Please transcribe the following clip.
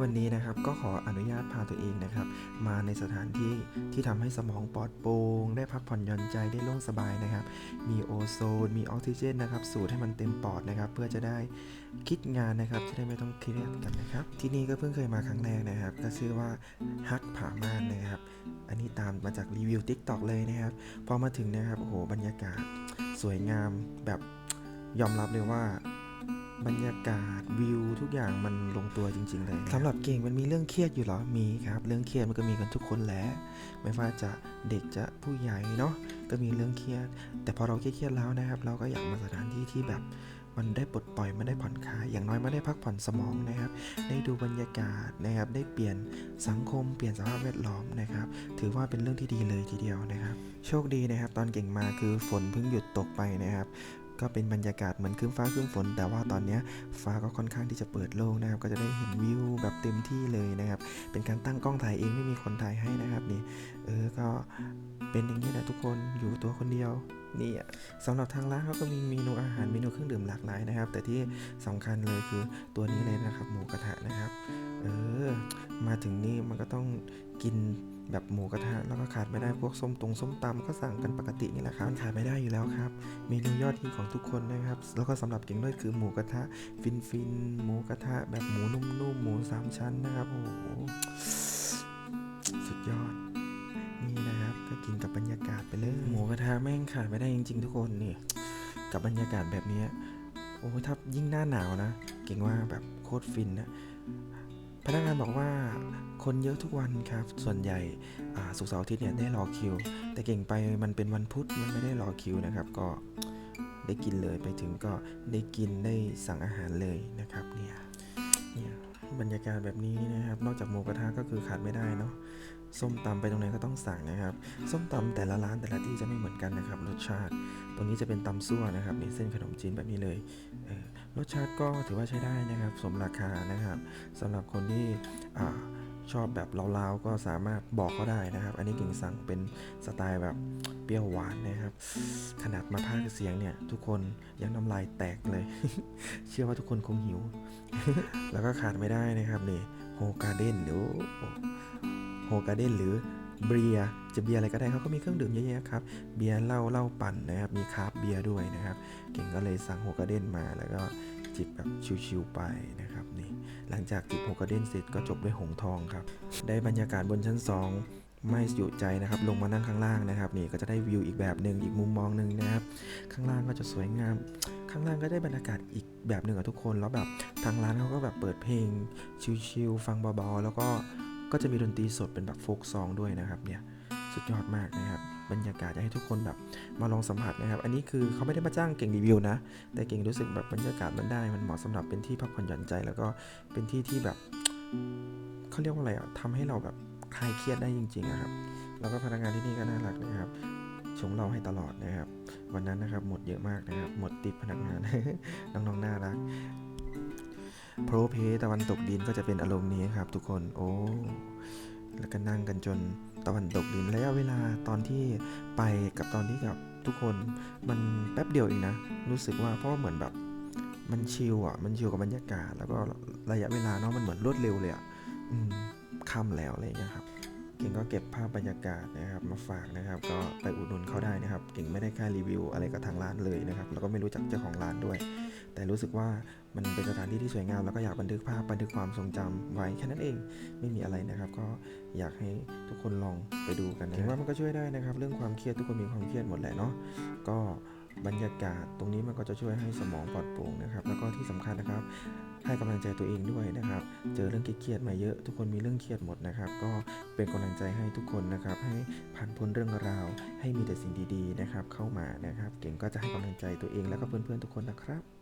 วันนี้นะครับก็ขออนุญาตพาตัวเองนะครับ มาในสถานที่ที่ทำให้สมองปลอดโปร่งได้พักผ่อนหย่อนใจได้โล่งสบายนะครับ มีโอโซน มีออกซิเจนนะครับ สูดให้มันเต็มปอดนะครับ เพื่อจะได้คิดงานนะครับจะได้ไม่ต้องเครียดกันนะครับ ที่นี่ก็เพิ่งเคยมาครั้งแรกนะครับ ก็ชื่อว่าฮักผาม่านนะครับ อันนี้ตามมาจากรีวิว t ิ k t o k เลยนะครับพอมาถึงนะครับโอ้โหบรรยากาศสวยงามแบบยอมรับเลยว่า บรรยากาศวิวทุกอย่างมันลงตัวจริง ๆ เลยสำหรับเก่งมันมีเรื่องเครียดอยู่หรอมีครับ เรื่องเครียดมันก็มีกันทุกคนแหละไม่ว่าจะเด็กจะผู้ใหญ่เนาะก็มีเรื่องเครียด แต่พอเราเครียดแล้วนะครับ เราก็อยากมาสถานที่ที่แบบมันได้ปลดปล่อยมันได้ผ่อนคลาย อย่างน้อยมันได้พักผ่อนสมองนะครับ ได้ดูบรรยากาศนะครับ ได้เปลี่ยนสังคม เปลี่ยนสภาพแวดล้อมนะครับ ถือว่าเป็นเรื่องที่ดีเลยทีเดียวนะครับ โชคดีนะครับ ตอนเก่งมาคือฝนเพิ่งหยุดตกไปนะครับ ก็เป็นบรรยากาศเหมือนครึ้มฟ้าครึ้มฝน แต่ว่าตอนนี้ฟ้าก็ค่อนข้างที่จะเปิดโล่งนะครับ ก็จะได้เห็นวิวแบบเต็มที่เลยนะครับ เป็นการตั้งกล้องถ่ายเองไม่มีคนถ่ายให้นะครับนี่ เออ ก็เป็นอย่างนี้แหละทุกคน อยู่ตัวคนเดียวนี่อะสำหรับทางร้านเขาก็มีเมนูอาหารเมนูเครื่องดื่มหลากหลายนะครับ แต่ที่สำคัญเลยคือตัวนี้เลยนะครับ หมูกระทะนะครับ เออ มาถึงนี่มันก็ต้องกิน แบบหมูกระทะแล้วก็ขาดไม่ได้พวกส้มตรงส้มตำก็สั่งกันปกตินี่แหละครับมันขาดไม่ได้อยู่แล้วครับเมนูยอดฮิตของทุกคนนะครับ แล้วก็สำหรับเก่งด้วยคือหมูกระทะ ฟินฟินๆหมูกระทะ แบบหมูนุ่มๆหมูสามชั้นนะครับโอ้โหสุดยอดนี่นะครับ ก็กินกับบรรยากาศไปเลยหมูกระทะแม่งขาดไม่ได้จริง ๆ ทุกคนนี่กับบรรยากาศแบบเนี้ยโอ้ยถ้ายิ่งหน้าหนาวนะ เก่งว่าแบบโคตรฟินนะ พนักงานบอกว่าคนเยอะทุกวันครับ ส่วนใหญ่สุกเสาร์อาทิตย์เนี่ยได้รอคิว แต่เก่งไปมันเป็นวันพุธมันไม่ได้รอคิวนะครับ ก็ได้กินเลยไปถึงก็ได้กินได้สั่งอาหารเลยนะครับเนี่ยเนี่ยบรรยากาศแบบนี้นะครับ นอกจากหมูกระทะก็คือขาดไม่ได้เนาะ ส้มตำไปตรงไหนก็ต้องสั่งนะครับ ส้มตำแต่ละร้านแต่ละที่จะไม่เหมือนกันนะครับ รสชาติ ตรงนี้จะเป็นตำซั่วนะครับนี่เส้นขนมจีนแบบนี้เลยเรสชาติก็ถือว่าใช้ได้นะครับ สมราคานะครับสำหรับคนที่อชอบแบบลาวๆก็สามารถบอกเขาได้นะครับ อันนี้กิ่งสั่งเป็นสไตล์แบบเปรี้ยวหวานนะครับ ขนาดมาพากเสียงเนี่ย ทุกคนยังน้ำลายแตกเลย เชื่อว่าทุกคนคงหิว แล้วก็ขาดไม่ได้นะครับนี่โฮการ์เด้นหรือ โฮการ์เด้นหรือเบียร์จะเบียร์อะไรก็ได้เขาก็มีเครื่องดื่มเยอะแยะครับ เบียร์เหล้าเหล้าปั่นนะครับ มีคราฟต์เบียร์ด้วยนะครับ เก่งก็เลยสั่งโฮกาเด้นมาแล้วก็จิบแบบชิวๆไปนะครับนี่หลังจากจิบโฮกาเด้นเสร็จก็จบด้วยหงทองครับ ได้บรรยากาศบนชั้น 2ไม่อยู่ใจนะครับลงมานั่งข้างล่างนะครับนี่ก็จะได้วิวอีกแบบหนึ่งอีกมุมมองหนึ่งนะครับ ข้างล่างก็จะสวยงาม ข้างล่างก็ได้บรรยากาศอีกแบบหนึ่งกับทุกคน แล้วแบบทางร้านเขาก็แบบเปิดเพลงชิลๆฟังเบาๆแล้วก็ ก็จะมีดนตรีสดเป็นแบบโฟกซองด้วยนะครับเนี่ยสุดยอดมากนะครับบรรยากาศอยากให้ทุกคนแบบมาลองสัมผัสนะครับ อันนี้คือเขาไม่ได้มาจ้างเก่งรีวิวนะ แต่เก่งรู้สึกแบบบรรยากาศมันได้ มันเหมาะสำหรับเป็นที่พักผ่อนหย่อนใจ แล้วก็เป็นที่ที่แบบเขาเรียกว่าอะไรอะทำให้เราแบบคลายเครียดได้จริงๆอะครับ แล้วก็พนักงานที่นี่ก็น่ารักนะครับ ชงเราให้ตลอดนะครับ วันนั้นนะครับหมดเยอะมากนะครับ หมดติดพนักงานน้องๆน่ารัก โปรเพตะวันตกดินก็จะเป็นอารมณ์นี้ครับ ทุกคนโอ้แล้วก็นั่งกันจนตะวันตกดินระยะเวลาตอนที่ไปกับตอนที่กับทุกคนมันแป๊บเดียวเองนะ รู้สึกว่าเพราะเหมือนแบบมันชิลอะ มันชิลกับบรรยากาศ แล้วก็ระยะเวลาเนาะมันเหมือนรวดเร็วเลยอะอืมค่ำแล้วอะไรอย่างเงี้ยครับ เก่งก็เก็บภาพบรรยากาศนะครับมาฝากนะครับ ก็ไปอุดหนุนเขาได้นะครับ เก่งไม่ได้แค่รีวิวอะไรกับทางร้านเลยนะครับแล้วก็ไม่รู้จักเจ้าของร้านด้วย แต่รู้สึกว่ามันเป็นสถานที่ที่สวยงามแล้วก็อยากบันทึกภาพบันทึกความทรงจำไว้แค่นั้นเองไม่มีอะไรนะครับ ก็อยากให้ทุกคนลองไปดูกันนะว่ามันก็ช่วยได้นะครับ เรื่องความเครียดทุกคนมีความเครียดหมดแหละเนาะก็ บรรยากาศตรงนี้มันก็จะช่วยให้สมองปลอดโปร่งนะครับ แล้วก็ที่สำคัญนะครับ ให้กำลังใจตัวเองด้วยนะครับ เจอเรื่องเครียดมาเยอะ ทุกคนมีเรื่องเครียดหมดนะครับ ก็เป็นกำลังใจให้ทุกคนนะครับ ให้ผ่านพ้นเรื่องราว ให้มีแต่สิ่งดีๆนะครับ เข้ามานะครับ เก่งก็จะให้กำลังใจตัวเองแล้วก็เพื่อนๆทุกคนนะครับ